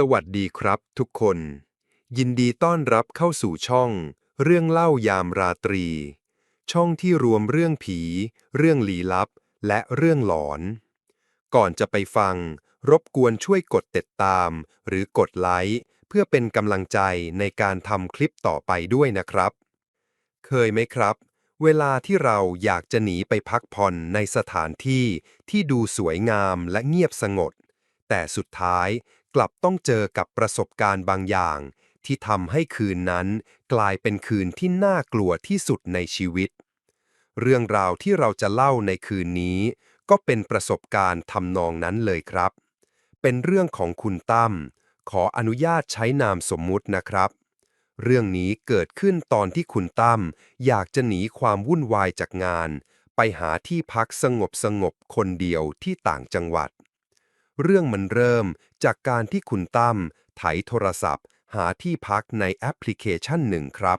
สวัสดีครับทุกคน ยินดีต้อนรับเข้าสู่ช่อง เรื่องเล่ายามราตรี ช่องที่รวมเรื่องผี เรื่องลี้ลับ และเรื่องหลอน ก่อนจะไปฟัง รบกวนช่วยกดติดตาม หรือกดไลค์เพื่อเป็นกำลังใจในการทำคลิปต่อไปด้วยนะครับ เคยไหมครับ เวลาที่เราอยากจะหนีไปพักผ่อนในสถานที่ที่ดูสวยงามและเงียบสงบแต่สุดท้าย กลับต้องเจอกับประสบการณ์บางอย่าง ที่ทำให้คืนนั้น กลายเป็นคืนที่น่ากลัวที่สุดในชีวิต เรื่องราวที่เราจะเล่าในคืนนี้ ก็เป็นประสบการณ์ทำนองนั้นเลยครับ เป็นเรื่องของคุณตั้มขออนุญาตใช้นามสมมุตินะครับ เรื่องนี้เกิดขึ้นตอนที่คุณตั้มอยากจะหนีความวุ่นวายจากงาน ไปหาที่พักสงบสงบคนเดียวที่ต่างจังหวัด เรื่องมันเริ่มจากการที่คุณตั้มไถโทรศัพท์ หาที่พักในแอปพลิเคชันหนึ่งครับ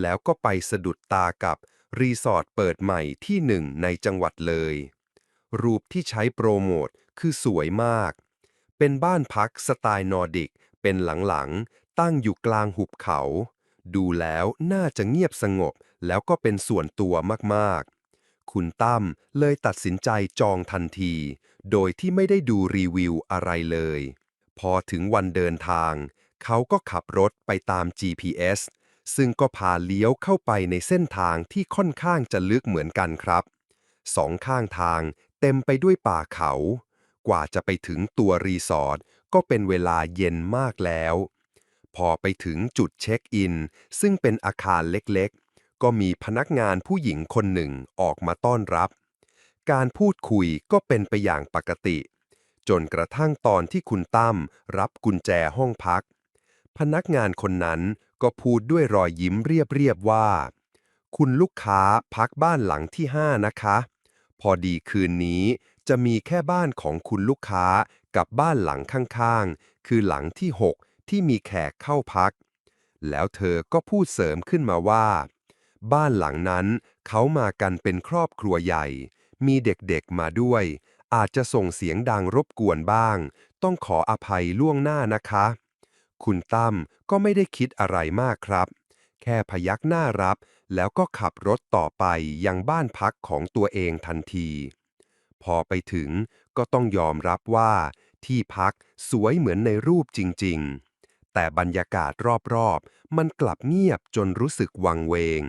แล้วก็ไปสะดุดตากับรีสอร์ทเปิดใหม่ที่หนึ่งในจังหวัดเลย รูปที่ใช้โปรโมทคือสวยมาก เป็นบ้านพักสไตล์นอร์ดิก เป็นหลังๆ ตั้งอยู่กลางหุบเขา ดูแล้วน่าจะเงียบสงบแล้วก็เป็นส่วนตัวมากๆ คุณตั้มเลยตัดสินใจจองทันที โดยที่ไม่ได้ดูรีวิวอะไรเลย พอถึงวันเดินทาง เขาก็ขับรถไปตาม GPS ซึ่งก็พาเลี้ยวเข้าไปในเส้นทางที่ค่อนข้างจะลึกเหมือนกันครับ สองข้างทางเต็มไปด้วยป่าเขา กว่าจะไปถึงตัวรีสอร์ทก็เป็นเวลาเย็นมากแล้ว พอไปถึงจุดเช็คอิน ซึ่งเป็นอาคารเล็กๆ ก็มีพนักงานผู้หญิงคนหนึ่งออกมาต้อนรับ การพูดคุยก็เป็นไปอย่างปกติ จนกระทั่งตอนที่คุณตั้มรับกุญแจห้องพัก พนักงานคนนั้นก็พูดด้วยรอยยิ้มเรียบๆว่า คุณลูกค้าพักบ้านหลังที่5นะคะ พอดีคืนนี้จะมีแค่บ้านของคุณลูกค้ากับบ้านหลังข้างๆ คือหลังที่ 6 ที่มีแขกเข้าพัก แล้วเธอก็พูดเสริมขึ้นมาว่า บ้านหลังนั้นเขามากันเป็นครอบครัวใหญ่ มีเด็กๆมาด้วย อาจจะส่งเสียงดังรบกวนบ้าง ต้องขออภัยล่วงหน้านะคะ คุณตั้มก็ไม่ได้คิดอะไรมากครับ แค่พยักหน้ารับ แล้วก็ขับรถต่อไปยังบ้านพักของตัวเองทันที พอไปถึงก็ต้องยอมรับว่า ที่พักสวยเหมือนในรูปจริง ๆแต่บรรยากาศรอบๆ มันกลับเงียบจนรู้สึกวังเวง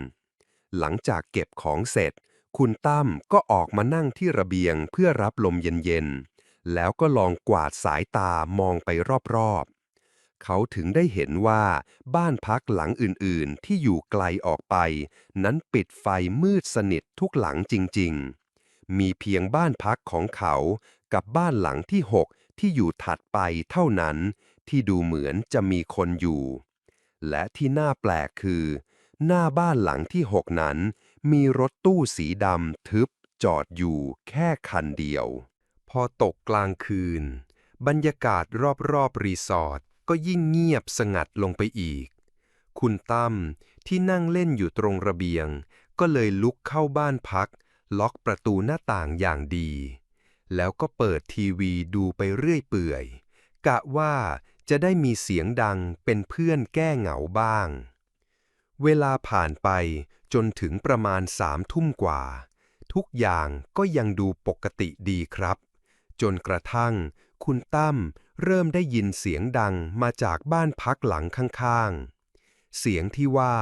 หลังจากเก็บของเสร็จ คุณตั้มก็ออกมานั่งที่ระเบียงเพื่อรับลมเย็นๆ แล้วก็ลองกวาดสายตามองไปรอบๆ เขาถึงได้เห็นว่าบ้านพักหลังอื่นๆ ที่อยู่ไกลออกไป นั้นปิดไฟมืดสนิททุกหลังจริงๆ มีเพียงบ้านพักของเขากับบ้านหลังที่6ที่อยู่ถัดไปเท่านั้น ที่ดูเหมือนจะมีคนอยู่ และที่น่าแปลกคือ หน้าบ้านหลังที่6นั้น มีรถตู้สีดำทึบจอดอยู่แค่คันเดียว พอตกกลางคืน บรรยากาศรอบๆรีสอร์ทก็ยิ่งเงียบสงัดลงไปอีก คุณตั้มที่นั่งเล่นอยู่ตรงระเบียง ก็เลยลุกเข้าบ้านพัก ล็อกประตูหน้าต่างอย่างดี แล้วก็เปิดทีวีดูไปเรื่อยเปื่อย กะว่าจะได้มีเสียงดังเป็นเพื่อนแก้เหงาบ้าง เวลาผ่านไปจนถึงประมาณสามทุ่มกว่า ทุกอย่างก็ยังดูปกติดีครับ จนกระทั่ง คุณตั้มเริ่มได้ยินเสียงดังมาจากบ้านพักหลังข้างๆ เสียงที่ว่า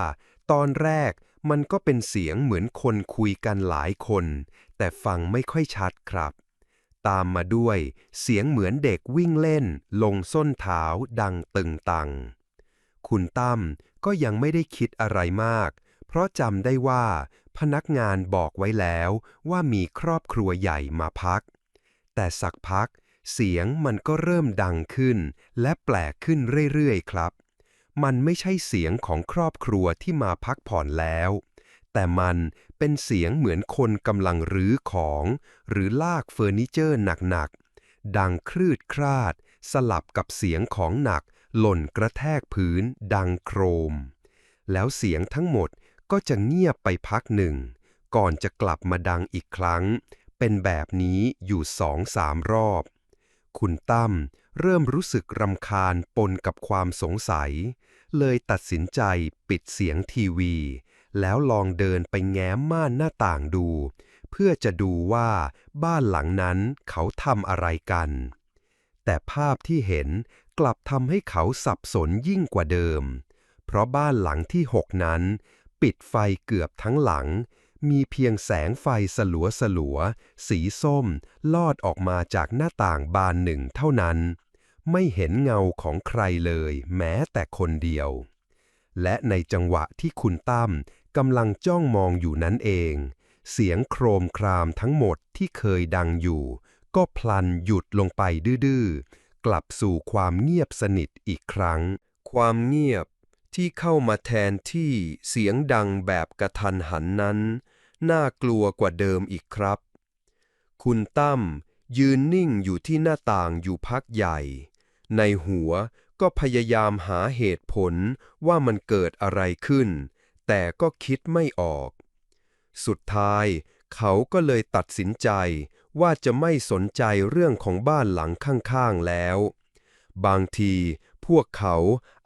ตอนแรกมันก็เป็นเสียงเหมือนคนคุยกันหลายคน แต่ฟังไม่ค่อยชัดครับ ตามมาด้วยเสียงเหมือนเด็กวิ่งเล่นลงส้นเท้าดังตึงตัง คุณตั้ม ก็ยังไม่ได้คิดอะไรมาก เพราะจำได้ว่า พนักงานบอกไว้แล้วว่ามีครอบครัวใหญ่มาพัก แต่สักพัก เสียงมันก็เริ่มดังขึ้น และแปลกขึ้นเรื่อยๆครับ มันไม่ใช่เสียงของครอบครัวที่มาพักผ่อนแล้ว แต่มันเป็นเสียงเหมือนคนกำลังรื้อของ หรือลากเฟอร์นิเจอร์หนักๆดังครืดคราด สลับกับเสียงของหนัก หล่นกระแทกพื้นดังโครม แล้วเสียงทั้งหมดก็จะเงียบไปพักหนึ่ง ก่อนจะกลับมาดังอีกครั้ง เป็นแบบนี้อยู่สองสามรอบ คุณตั้มเริ่มรู้สึกรำคาญปนกับความสงสัย เลยตัดสินใจปิดเสียงทีวี แล้วลองเดินไปแง้มม่านหน้าต่างดู เพื่อจะดูว่าบ้านหลังนั้นเขาทำอะไรกัน แต่ภาพที่เห็น กลับทำให้เขาสับสนยิ่งกว่าเดิม เพราะบ้านหลังที่หกนั้น ปิดไฟเกือบทั้งหลัง มีเพียงแสงไฟสลัวสลัวๆสีส้ม ลอดออกมาจากหน้าต่างบานหนึ่งเท่านั้น ไม่เห็นเงาของใครเลย แม้แต่คนเดียว และในจังหวะที่คุณตั้มกำลังจ้องมองอยู่นั้นเอง เสียงโครมครามทั้งหมดที่เคยดังอยู่ ก็พลันหยุดลงไปดื้อ กลับสู่ความเงียบสนิทอีกครั้ง ความเงียบที่เข้ามาแทนที่เสียงดังแบบกระทันหันนั้น น่ากลัวกว่าเดิมอีกครับ คุณตั้มยืนนิ่งอยู่ที่หน้าต่างอยู่พักใหญ่ ในหัวก็พยายามหาเหตุผลว่ามันเกิดอะไรขึ้น แต่ก็คิดไม่ออก สุดท้ายเขาก็เลยตัดสินใจ ว่าจะไม่สนใจเรื่องของบ้านหลังข้างๆแล้ว บางทีพวกเขา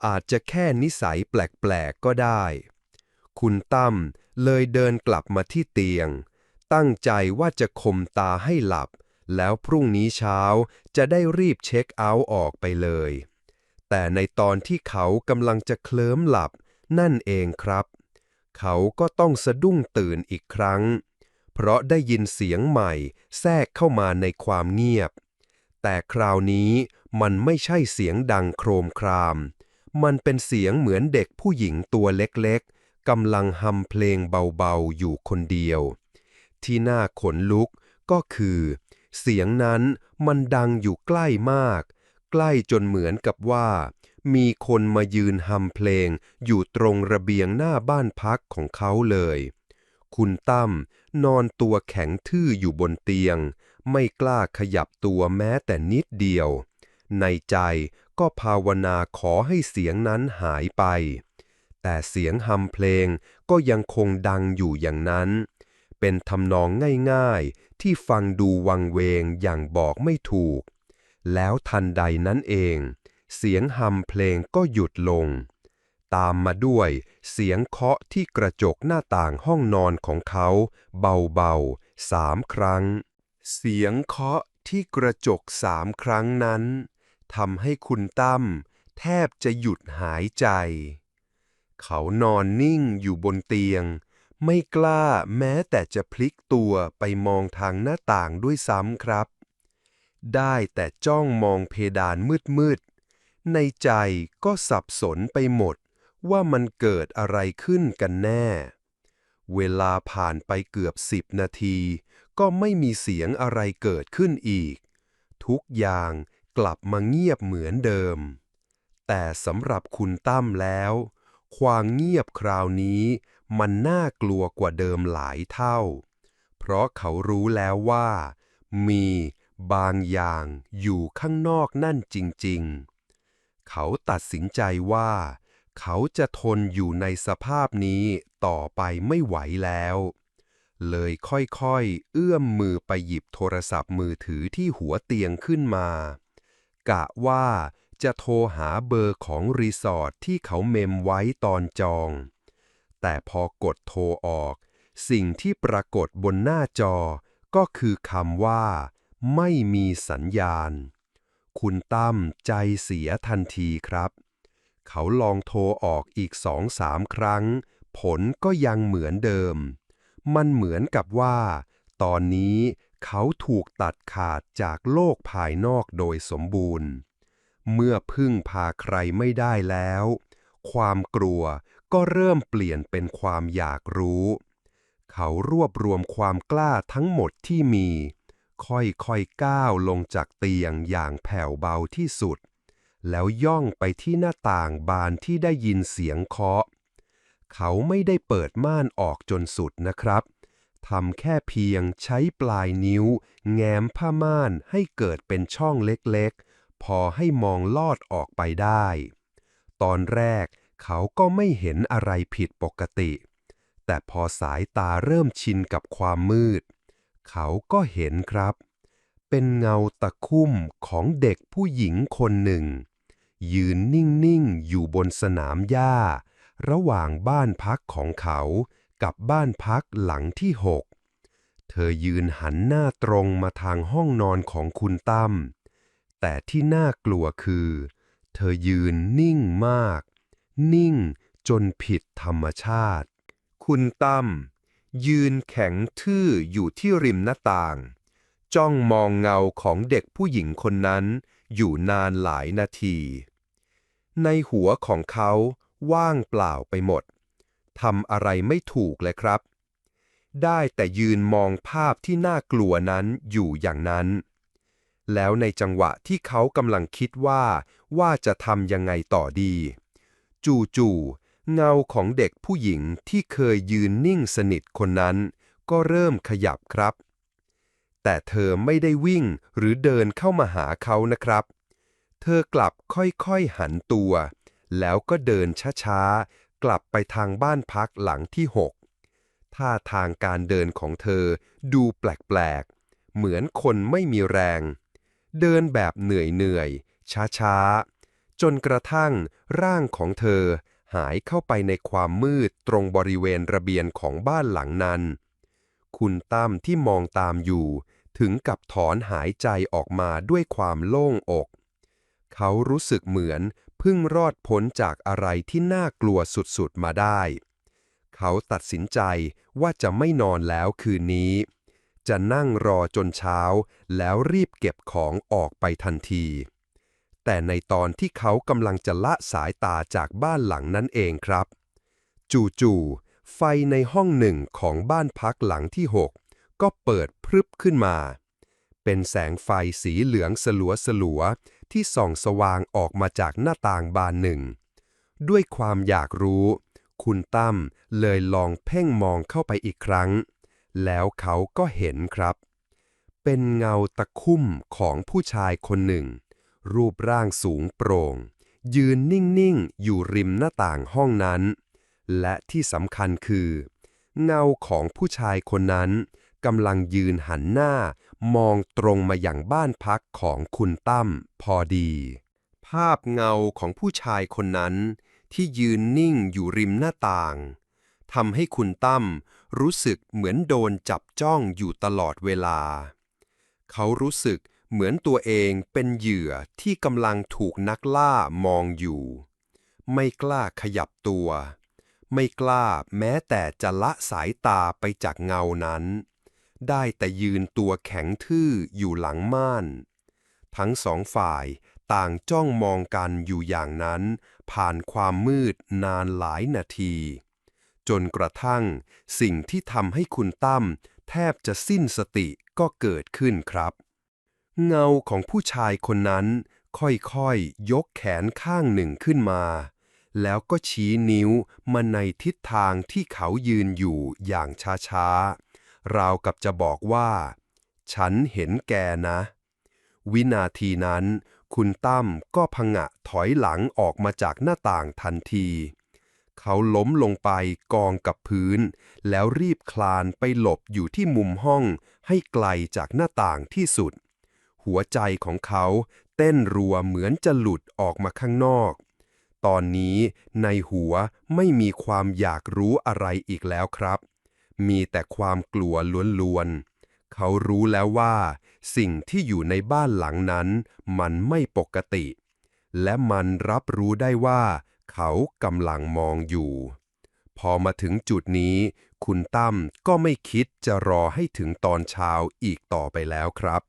อาจจะแค่นิสัยแปลกๆก็ได้ คุณตั้มเลยเดินกลับมาที่เตียง ตั้งใจว่าจะข่มตาให้หลับ แล้วพรุ่งนี้เช้าจะได้รีบเช็คเอาท์ออกไปเลย แต่ในตอนที่เขากำลังจะเคลิ้มหลับนั่นเองครับ เขาก็ต้องสะดุ้งตื่นอีกครั้ง เพราะได้ยินเสียงใหม่แทรกเข้ามาในความเงียบ แต่คราวนี้มันไม่ใช่เสียงดังโครมคราม มันเป็นเสียงเหมือนเด็กผู้หญิงตัวเล็กๆกำลังฮัมเพลงเบาๆอยู่คนเดียว ที่น่าขนลุกก็คือ เสียงนั้นมันดังอยู่ใกล้มาก ใกล้จนเหมือนกับว่า มีคนมายืนฮัมเพลงอยู่ตรงระเบียงหน้าบ้านพักของเขาเลย คุณตั้มนอนตัวแข็งทื่ออยู่บนเตียง ไม่กล้าขยับตัวแม้แต่นิดเดียว ในใจก็ภาวนาขอให้เสียงนั้นหายไป แต่เสียงฮัมเพลงก็ยังคงดังอยู่อย่างนั้น เป็นทำนองง่ายๆ ที่ฟังดูวังเวงอย่างบอกไม่ถูก แล้วทันใดนั้นเอง เสียงฮัมเพลงก็หยุดลง ตามมาด้วย เสียงเคาะที่กระจกหน้าต่างห้องนอนของเขา เบาๆสามครั้ง เสียงเคาะที่กระจกสามครั้งนั้นทำให้คุณตั้มแทบจะหยุดหายใจ เขานอนนิ่งอยู่บนเตียง ไม่กล้าแม้แต่จะพลิกตัวไปมองทางหน้าต่างด้วยซ้ำครับ ได้แต่จ้องมองเพดานมืดๆในใจก็สับสนไปหมด ว่ามันเกิดอะไรขึ้นกันแน่ เวลาผ่านไปเกือบสิบนาที ก็ไม่มีเสียงอะไรเกิดขึ้นอีก ทุกอย่างกลับมาเงียบเหมือนเดิม แต่สำหรับคุณตั้มแล้ว ความเงียบคราวนี้มันน่ากลัวกว่าเดิมหลายเท่า เพราะเขารู้แล้วว่า มีบางอย่างอยู่ข้างนอกนั่นจริง ๆ เขาตัดสินใจว่า เขาจะทนอยู่ในสภาพนี้ต่อไปไม่ไหวแล้ว เลยค่อยๆ เอื้อมมือไปหยิบโทรศัพท์มือถือที่หัวเตียงขึ้นมา กะว่าจะโทรหาเบอร์ของรีสอร์ทที่เขาเมมไว้ตอนจอง แต่พอกดโทรออก สิ่งที่ปรากฏบนหน้าจอก็คือคำว่า ไม่มีสัญญาณ คุณตั้มใจเสียทันทีครับ เขาลองโทรออกอีกสองสามครั้ง ผลก็ยังเหมือนเดิม มันเหมือนกับว่า ตอนนี้เขาถูกตัดขาดจากโลกภายนอกโดยสมบูรณ์ เมื่อพึ่งพาใครไม่ได้แล้ว ความกลัวก็เริ่มเปลี่ยนเป็นความอยากรู้ เขารวบรวมความกล้าทั้งหมดที่มี ค่อยๆก้าวลงจากเตียงอย่างแผ่วเบาที่สุด แล้วย่องไปที่หน้าต่างบานที่ได้ยินเสียงเคาะ เขาไม่ได้เปิดม่านออกจนสุดนะครับทำแค่เพียงใช้ปลายนิ้ว แง้มผ้าม่านให้เกิดเป็นช่องเล็กๆ พอให้มองลอดออกไปได้ ตอนแรกเขาก็ไม่เห็นอะไรผิดปกติ แต่พอสายตาเริ่มชินกับความมืด เขาก็เห็นครับ เป็นเงาตะคุ่มของเด็กผู้หญิงคนหนึ่ง ยืนนิ่ง ๆ อยู่บนสนามหญ้า ระหว่างบ้านพักของเขากับบ้านพักหลังที่หกเธอยืนหันหน้าตรงมาทางห้องนอนของคุณตั้ม แต่ที่น่ากลัวคือ เธอยืนนิ่งมาก นิ่งจนผิดธรรมชาติ คุณตั้มยืนแข็งทื่ออยู่ที่ริมหน้าต่าง จ้องมองเงาของเด็กผู้หญิงคนนั้นอยู่นานหลายนาที ในหัวของเขาว่างเปล่าไปหมด ทำอะไรไม่ถูกเลยครับ ได้แต่ยืนมองภาพที่น่ากลัวนั้นอยู่อย่างนั้น แล้วในจังหวะที่เขากำลังคิดว่า ว่าจะทำยังไงต่อดี จู่ๆเงาของเด็กผู้หญิงที่เคยยืนนิ่งสนิทคนนั้น ก็เริ่มขยับครับ แต่เธอไม่ได้วิ่งหรือเดินเข้ามาหาเขานะครับ เธอกลับค่อยๆหันตัว แล้วก็เดินช้าๆ กลับไปทางบ้านพักหลังที่หกท่าทางการเดินของเธอดูแปลกๆ เหมือนคนไม่มีแรง เดินแบบเหนื่อยๆ ช้าๆ จนกระทั่งร่างของเธอหายเข้าไปในความมืดตรงบริเวณระเบียงของบ้านหลังนั้น คุณตั้มที่มองตามอยู่ ถึงกับถอนหายใจออกมาด้วยความโล่งอก เขารู้สึกเหมือนเพิ่งรอดพ้นจากอะไรที่น่ากลัวสุดๆมาได้ เขาตัดสินใจว่าจะไม่นอนแล้วคืนนี้ จะนั่งรอจนเช้า แล้วรีบเก็บของออกไปทันที แต่ในตอนที่เขากำลังจะละสายตาจากบ้านหลังนั้นเองครับ จู่ๆไฟในห้องหนึ่งของบ้านพักหลังที่หกก็เปิดพรึบขึ้นมา เป็นแสงไฟสีเหลืองสลัวสลัวที่ส่องสว่างออกมาจากหน้าต่างบานหนึ่ง ด้วยความอยากรู้ คุณตั้มเลยลองเพ่งมองเข้าไปอีกครั้ง แล้วเขาก็เห็นครับ เป็นเงาตะคุ่มของผู้ชายคนหนึ่ง รูปร่างสูงโปร่ง ยืนนิ่ง ๆ อยู่ริมหน้าต่างห้องนั้น และที่สำคัญคือ เงาของผู้ชายคนนั้น กำลังยืนหันหน้า มองตรงมาอย่างบ้านพักของคุณตั้มพอดี ภาพเงาของผู้ชายคนนั้น ที่ยืนนิ่งอยู่ริมหน้าต่างทำให้คุณตั้มรู้สึกเหมือนโดนจับจ้องอยู่ตลอดเวลา เขารู้สึกเหมือนตัวเองเป็นเหยื่อที่กำลังถูกนักล่ามองอยู่ ไม่กล้าขยับตัว ไม่กล้าแม้แต่จะละสายตาไปจากเงานั้น ได้แต่ยืนตัวแข็งทื่ออยู่หลังม่าน ทั้งสองฝ่ายต่างจ้องมองกันอยู่อย่างนั้น ผ่านความมืดนานหลายนาที จนกระทั่ง สิ่งที่ทำให้คุณตั้มแทบจะสิ้นสติก็เกิดขึ้นครับ เงาของผู้ชายคนนั้น ค่อยๆยกแขนข้างหนึ่งขึ้นมา แล้วก็ชี้นิ้วมาในทิศทางที่เขายืนอยู่อย่างช้าๆ ราวกับจะบอกว่า ฉันเห็นแกนะ วินาทีนั้น คุณตั้มก็พงะถอยหลังออกมาจากหน้าต่างทันที เขาล้มลงไปกองกับพื้น แล้วรีบคลานไปหลบอยู่ที่มุมห้องให้ไกลจากหน้าต่างที่สุด หัวใจของเขาเต้นรัวเหมือนจะหลุดออกมาข้างนอก ตอนนี้ในหัวไม่มีความอยากรู้อะไรอีกแล้วครับ มีแต่ความกลัวล้วนๆ เขารู้แล้วว่า สิ่งที่อยู่ในบ้านหลังนั้น มันไม่ปกติ และมันรับรู้ได้ว่า เขากำลังมองอยู่ พอมาถึงจุดนี้ คุณตั้มก็ไม่คิดจะรอให้ถึงตอนเช้าอีกต่อไปแล้วครับ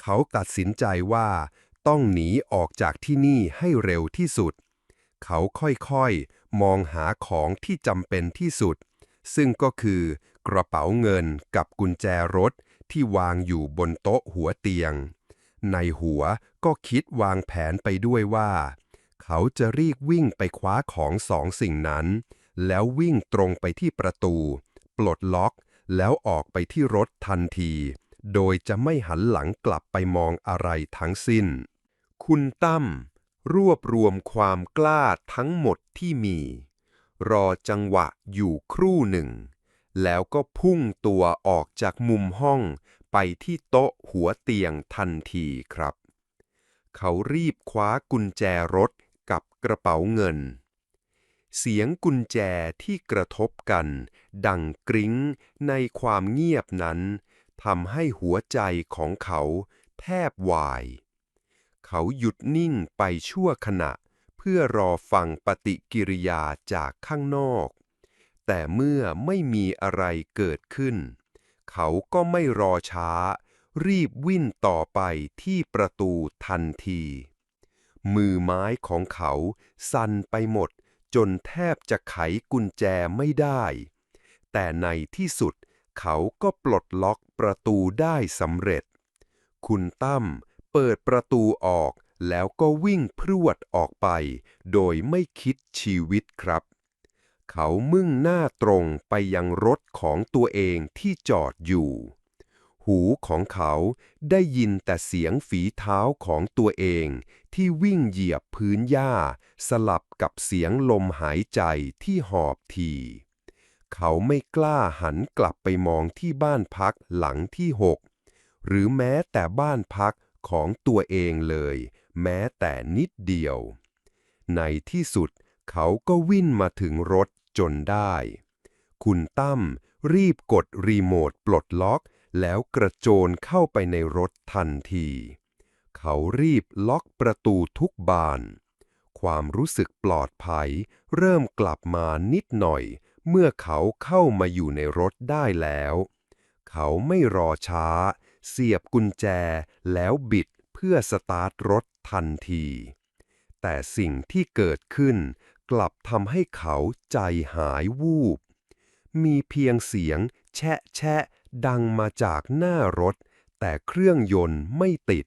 เขาตัดสินใจว่า ต้องหนีออกจากที่นี่ให้เร็วที่สุด เขาค่อยๆ มองหาของที่จำเป็นที่สุด ซึ่งก็คือกระเป๋าเงินกับกุญแจรถที่วางอยู่บนโต๊ะหัวเตียง ในหัวก็คิดวางแผนไปด้วยว่า เขาจะรีบวิ่งไปคว้าของสองสิ่งนั้น แล้ววิ่งตรงไปที่ประตู ปลดล็อกแล้วออกไปที่รถทันที โดยจะไม่หันหลังกลับไปมองอะไรทั้งสิ้น คุณตั้มรวบรวมความกล้าทั้งหมดที่มี รอจังหวะอยู่ครู่หนึ่ง แล้วก็พุ่งตัวออกจากมุมห้องไปที่โต๊ะหัวเตียงทันทีครับ เขารีบคว้ากุญแจรถกับกระเป๋าเงิน เสียงกุญแจที่กระทบกัน ดังกริ้งในความเงียบนั้นทำให้หัวใจของเขาแทบวาย เขาหยุดนิ่งไปชั่วขณะ เพื่อรอฟังปฏิกิริยาจากข้างนอก แต่เมื่อไม่มีอะไรเกิดขึ้น เขาก็ไม่รอช้า รีบวิ่งต่อไปที่ประตูทันที มือไม้ของเขาสั่นไปหมดจนแทบจะไขกุญแจไม่ได้ แต่ในที่สุดเขาก็ปลดล็อกประตูได้สำเร็จ คุณตั้มเปิดประตูออก แล้วก็วิ่งพรวดออกไป โดยไม่คิดชีวิตครับ เขามุ่งหน้าตรงไปยังรถของตัวเองที่จอดอยู่ หูของเขาได้ยินแต่เสียงฝีเท้าของตัวเองที่วิ่งเหยียบพื้นหญ้า สลับกับเสียงลมหายใจที่หอบทีเขาไม่กล้าหันกลับไปมองที่บ้านพักหลังที่หกหรือแม้แต่บ้านพักของตัวเองเลย แม้แต่นิดเดียว ในที่สุดเขาก็วิ่งมาถึงรถจนได้ คุณตั้มรีบกดรีโมทปลดล็อก แล้วกระโจนเข้าไปในรถทันที เขารีบล็อกประตูทุกบาน ความรู้สึกปลอดภัย เริ่มกลับมานิดหน่อย เมื่อเขาเข้ามาอยู่ในรถได้แล้ว เขาไม่รอช้า เสียบกุญแจแล้วบิด พื่อสตาร์ทรถทันที แต่สิ่งที่เกิดขึ้นกลับทำให้เขาใจหายวูบ มีเพียงเสียงแชะแชะดังมาจากหน้ารถ แต่เครื่องยนต์ไม่ติด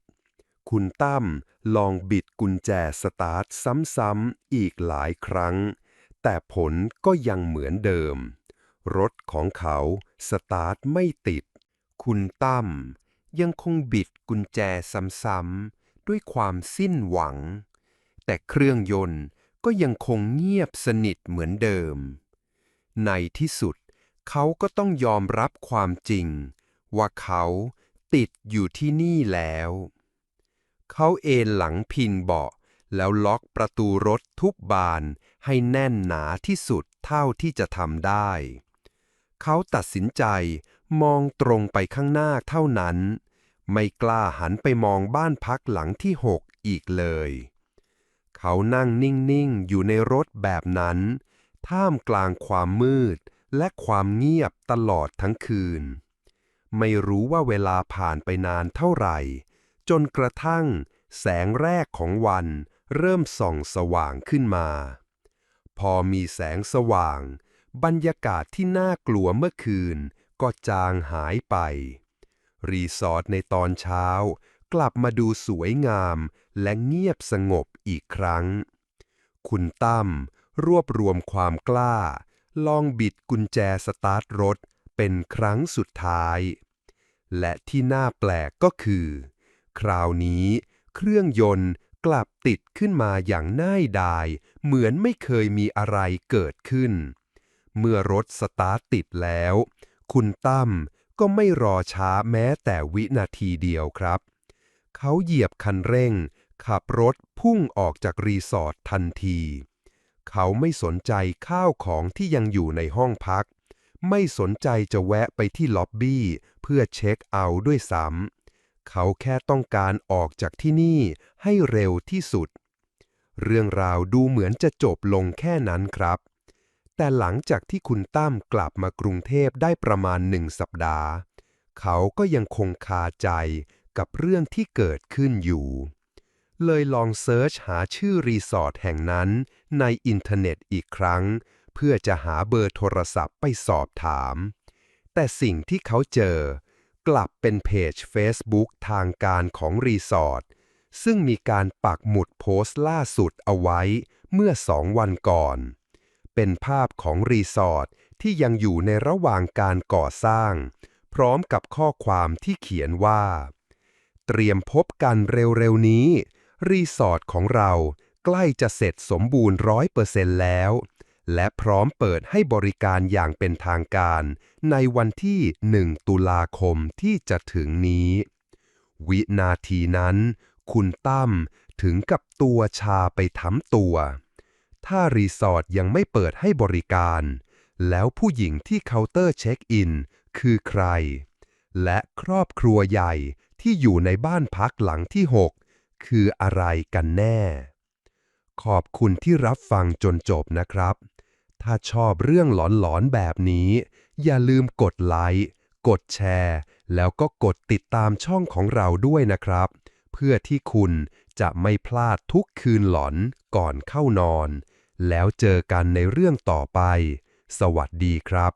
คุณตั้มลองบิดกุญแจสตาร์ทซ้ำๆอีกหลายครั้ง แต่ผลก็ยังเหมือนเดิม รถของเขาสตาร์ทไม่ติด คุณตั้ม ยังคงบิดกุญแจซ้ำๆด้วยความสิ้นหวัง แต่เครื่องยนต์ก็ยังคงเงียบสนิทเหมือนเดิม ในที่สุดเขาก็ต้องยอมรับความจริง ว่าเขาติดอยู่ที่นี่แล้ว เขาเอนหลังพิงเบาะแล้วล็อกประตูรถทุกบานให้แน่นหนาที่สุดเท่าที่จะทำได้ เขาตัดสินใจมองตรงไปข้างหน้าเท่านั้น ไม่กล้าหันไปมองบ้านพักหลังที่หกอีกเลย เขานั่งนิ่งๆ อยู่ในรถแบบนั้น ท่ามกลางความมืดและความเงียบตลอดทั้งคืน ไม่รู้ว่าเวลาผ่านไปนานเท่าไหร่ จนกระทั่งแสงแรกของวันเริ่มส่องสว่างขึ้นมา พอมีแสงสว่าง บรรยากาศที่น่ากลัวเมื่อคืนก็จางหายไป รีสอร์ทในตอนเช้า กลับมาดูสวยงาม และเงียบสงบอีกครั้ง คุณตั้มรวบรวมความกล้า ลองบิดกุญแจสตาร์ทรถเป็นครั้งสุดท้าย และที่น่าแปลกก็คือ คราวนี้เครื่องยนต์กลับติดขึ้นมาอย่างน่ายดาย เหมือนไม่เคยมีอะไรเกิดขึ้น เมื่อรถสตาร์ทติดแล้ว คุณตั้ม ก็ไม่รอช้าแม้แต่วินาทีเดียวครับ เขาเหยียบคันเร่ง ขับรถพุ่งออกจากรีสอร์ททันที เขาไม่สนใจข้าวของที่ยังอยู่ในห้องพัก ไม่สนใจจะแวะไปที่ล็อบบี้เพื่อเช็คเอาท์ด้วยซ้ำเขาแค่ต้องการออกจากที่นี่ให้เร็วที่สุด เรื่องราวดูเหมือนจะจบลงแค่นั้นครับ แต่หลังจากที่คุณตั้มกลับมากรุงเทพได้ประมาณหนึ่งสัปดาห์ เขาก็ยังคงคาใจกับเรื่องที่เกิดขึ้นอยู่ เลยลองเซิร์ชหาชื่อรีสอร์ทแห่งนั้นในอินเทอร์เน็ตอีกครั้ง เพื่อจะหาเบอร์โทรศัพท์ไปสอบถาม แต่สิ่งที่เขาเจอ กลับเป็นเพจ Facebook ทางการของรีสอร์ทซึ่งมีการปักหมุดโพสต์ล่าสุดเอาไว้เมื่อสองวันก่อน เป็นภาพของรีสอร์ทที่ยังอยู่ในระหว่างการก่อสร้าง พร้อมกับข้อความที่เขียนว่า เตรียมพบกันเร็วๆนี้ รีสอร์ทของเราใกล้จะเสร็จสมบูรณ์ร้อยเปอร์เซ็นต์แล้ว และพร้อมเปิดให้บริการอย่างเป็นทางการ ในวันที่ 1 ตุลาคมที่จะถึงนี้ วินาทีนั้น คุณตั้มถึงกับตัวชาไปทั้งตัว ถ้ารีสอร์ทยังไม่เปิดให้บริการ แล้วผู้หญิงที่เคาน์เตอร์เช็คอิน คือใคร และครอบครัวใหญ่ที่อยู่ในบ้านพักหลังที่ 6 คืออะไรกันแน่ ขอบคุณที่รับฟังจนจบนะครับ ถ้าชอบเรื่องหลอนๆแบบนี้ อย่าลืมกดไลค์กดแชร์ แล้วก็กดติดตามช่องของเราด้วยนะครับ เพื่อที่คุณจะไม่พลาดทุกคืนหลอนก่อนเข้านอน แล้วเจอกันในเรื่องต่อไป สวัสดีครับ